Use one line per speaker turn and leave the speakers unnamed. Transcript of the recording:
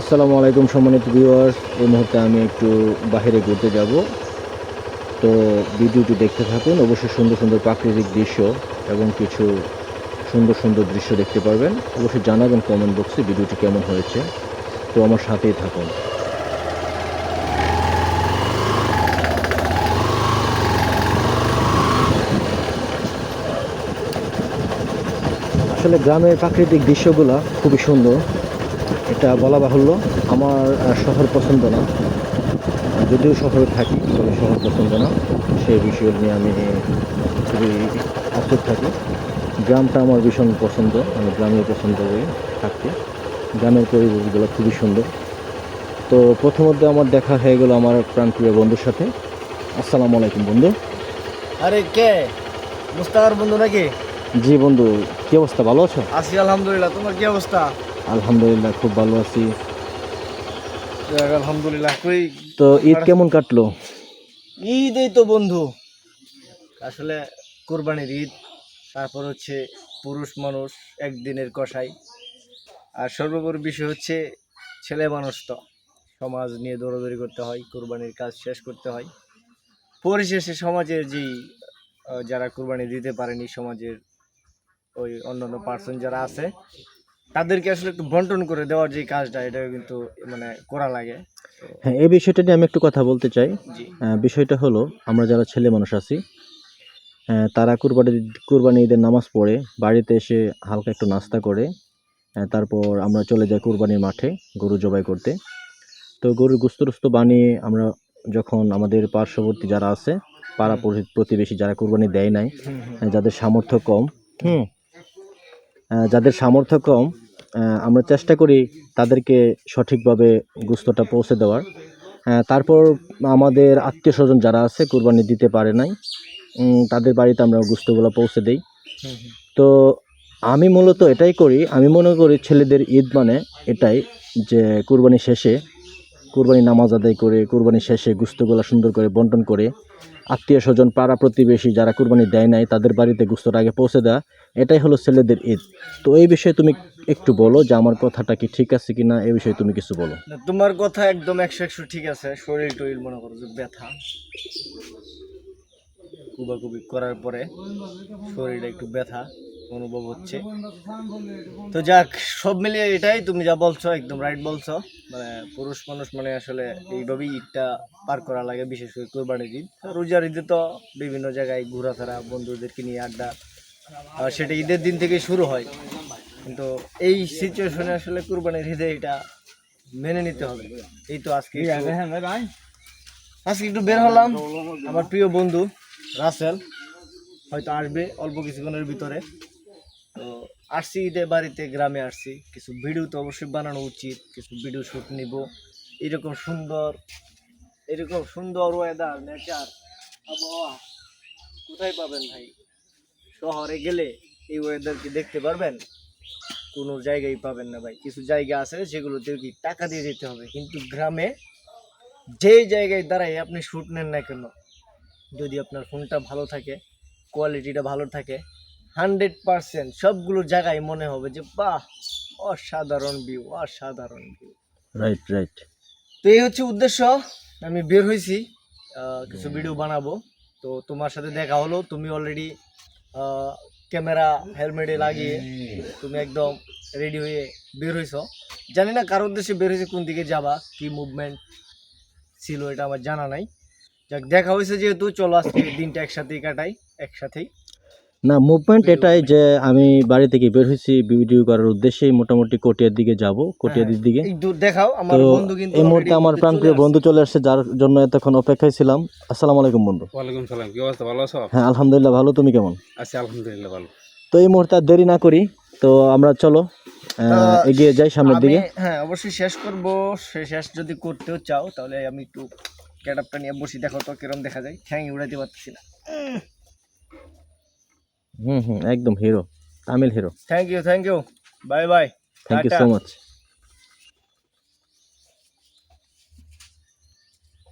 আসসালামু আলাইকুম সম্মানিত ভিউয়ার্স এই মুহূর্তে আমি একটু বাইরে ঘুরতে যাব। তো ভিডিওটি দেখতে থাকুন। অবশ্যই সুন্দর সুন্দর প্রাকৃতিক দৃশ্য এবং কিছু সুন্দর সুন্দর দৃশ্য দেখতে পারবেন। অবশ্যই জানাবেন কমেন্ট বক্সে ভিডিওটি কেমন হয়েছে। তো আমার সাথেই থাকুন। আসলে গ্রামের প্রাকৃতিক দৃশ্যগুলো খুবই সুন্দর। এটা বলা বাহুল্য আমার শহর পছন্দ না। যদিও শহরে থাকি তবে শহর পছন্দ না। সেই বিষয় নিয়ে আমি খুবই আফসোস থাকি। গ্রামটা আমার ভীষণ পছন্দ আমি গ্রামে পছন্দ করি থাকতে গ্রামের পরিবেশগুলো খুবই সুন্দর। তো প্রথমত আমার দেখা হয়ে গেল আমার প্রাণপ্রিয় বন্ধুর সাথে। আসসালামু আলাইকুম বন্ধু।
আরে কে? মুস্তাকার বন্ধু নাকি?
জি বন্ধু। কি অবস্থা? ভালো আছো?
আছি আলহামদুলিল্লাহ। তোমার কি অবস্থা?
আলহামদুলিল্লাহ খুব ভালো আছি।
আলহামদুলিল্লাহ কই
তো ঈদ কেমন কাটলো?
ঈদ এই তো বন্ধু। আসলে কোরবানির ঈদ তারপর হচ্ছে পুরুষ মানুষ একদিনের কষাই। আর সর্বোপরি বিষয় হচ্ছে ছেলে মানুষ তো। সমাজ নিয়ে দৌড়াদৌড়ি করতে হয় কোরবানির কাজ শেষ করতে হয়। পরিশেষে সমাজের যেই যারা কোরবানি দিতে পারেনি সমাজের ওই অন্যান্য পার্সন যারা আছে তাদেরকে আসলে একটু বন্টন করে দেওয়ার যে কাজটা এটা কিন্তু মানে করা লাগে।
হ্যাঁ এই বিষয়টা নিয়ে আমি একটু কথা বলতে চাই। বিষয়টা হলো আমরা যারা ছেলে মানুষ আছি তারা কুরবানি কুরবানি ঈদের নামাজ পড়ে বাড়িতে এসে হালকা একটু নাস্তা করে তারপর আমরা চলে যাই কুরবানির মাঠে গরু জবাই করতে। তো গরুর গুস্তরুস্ত বানিয়ে আমরা যখন আমাদের পার্শ্ববর্তী যারা আছে পাড়া প্রতি- প্রতিবেশী যারা কুরবানি দেয় নাই যাদের সামর্থ্য কম হুম যাদের সামর্থ্য কম আমরা চেষ্টা করি তাদেরকে সঠিকভাবে গুস্তটা পৌঁছে দেওয়ার তারপর আমাদের আত্মীয় স্বজন যারা আছে, কুরবানি দিতে পারে নাই তাদের বাড়িতে আমরা গুস্তগুলো পৌঁছে দিই। তো আমি মূলত এটাই করি, আমি মনে করি ছেলেদের ঈদ মানে এটাই যে কুরবানি শেষে, কুরবানি নামাজ আদায় করে, কুরবানি শেষে গুস্তগুলো সুন্দর করে বন্টন করে আত্মীয় স্বজন পাড়া প্রতিবেশী যারা কুরবানি দেয় নাই, তাদের বাড়িতে গুস্তর আগে পৌঁছে দেওয়া, এটাই হলো ছেলেদের ঈদ। তো এই বিষয়ে তুমি একটু বলো যে আমার কথাটা কি ঠিক আছে কি না এই বিষয়ে তুমি কিছু বলো।
তোমার কথা একদম একশো একশো ঠিক আছে, শরীর টরীর মনে করো যে ব্যথা। কুবাকুবি করার পরে শরীরটা একটু ব্যথা। অনুভব হচ্ছে। তো যাক সব মিলিয়ে এটাই তুমি যা বলছো একদম রাইট বলছো। মানে পুরুষ মানুষ মানে আসলে এইভাবেই ঈদটা পার করা লাগে বিশেষ করে কোরবানির ঈদ। রোজার ঈদে তো বিভিন্ন জায়গায় ঘোরাফেরা বন্ধুদেরকে নিয়ে আড্ডা আর সেটা ঈদের দিন থেকে শুরু হয়। কিন্তু এই সিচুয়েশনে আসলে কুরবানির ঈদে এটা মেনে নিতে হবে। এই তো আজকে একটু- আজকে একটু বের হলাম। আমার প্রিয় বন্ধু রাসেল হয়তো আসবে অল্প কিছুক্ষণের ভিতরে। আসছি ঈদে বাড়িতে গ্রামে আসছি। কিছু ভিডিও তো অবশ্যই বানানো উচিত, কিছু ভিডিও শ্যুট নিব। এরকম সুন্দর এরকম সুন্দর ওয়েদার নেচার আবহাওয়া, কোথায় পাবেন ভাই? শহরে গেলে এই ওয়েদার কি দেখতে পারবেন? কোনো জায়গায় পাবেন না ভাই। কিছু জায়গা আছে যেগুলোতে কি টাকা দিয়ে যেতে হবে। কিন্তু গ্রামে যেই জায়গায় দাঁড়াই আপনি শ্যুট নেন না কেন? যদি আপনার ফোনটা ভালো থাকে কোয়ালিটিটা ভালো থাকে হান্ড্রেড পারসেন্ট সবগুলো জায়গায় মনে হবে যে বাহ অসাধারণ ভিউ অসাধারণ ভিউ
রাইট রাইট
তো এই হচ্ছে উদ্দেশ্য। আমি বের হয়েছি কিছু ভিডিও বানাবো। তো তোমার সাথে দেখা হলো তুমি অলরেডি ক্যামেরা হেলমেটে লাগিয়ে তুমি একদম রেডি হয়ে বের হয়েছো। জানি না কার উদ্দেশ্যে বের হয়েছে কোন দিকে যাবা কি মুভমেন্ট ছিল এটা আমার জানা নাই। যাক দেখা হয়েছে যেহেতু চলো আজকে দিনটা একসাথেই কাটাই একসাথেই।
না মুভমেন্ট এটাই যে আমি বাড়ি থেকে বের হয়েছি ভিডিও করার উদ্দেশ্যেই মোটামুটি কটিয়ার দিকে যাব কটিয়াদির দিকে।
দেখাও আমার
তো
বন্ধু কিন্তু
এই মুহূর্তে আমার প্রাণপ্রিয় বন্ধু চলে আসছে যার জন্য এতক্ষণ অপেক্ষায় ছিলাম। আসসালামু আলাইকুম বন্ধু।
ওয়ালাইকুম সালাম কি অবস্থা ভালো আছো?
হ্যাঁ আলহামদুলিল্লাহ ভালো। তুমি কেমন?
আছি আলহামদুলিল্লাহ ভালো।
তো এই মুহূর্তে আর দেরি না করি তো আমরা চলো এগিয়ে যাই সামনের দিকে।
হ্যাঁ অবশ্যই শেষ করব সে শেষ যদি করতেও চাও তাহলে আমি একটু ক্যাডাপটা নিয়ে বসি দেখো তো কিরম দেখা যায়। ঠ্যাং উড়াইতে পারতেছি না।
হুম হুম একদম hero Tamil hero
thank you thank you bye bye
thank you so much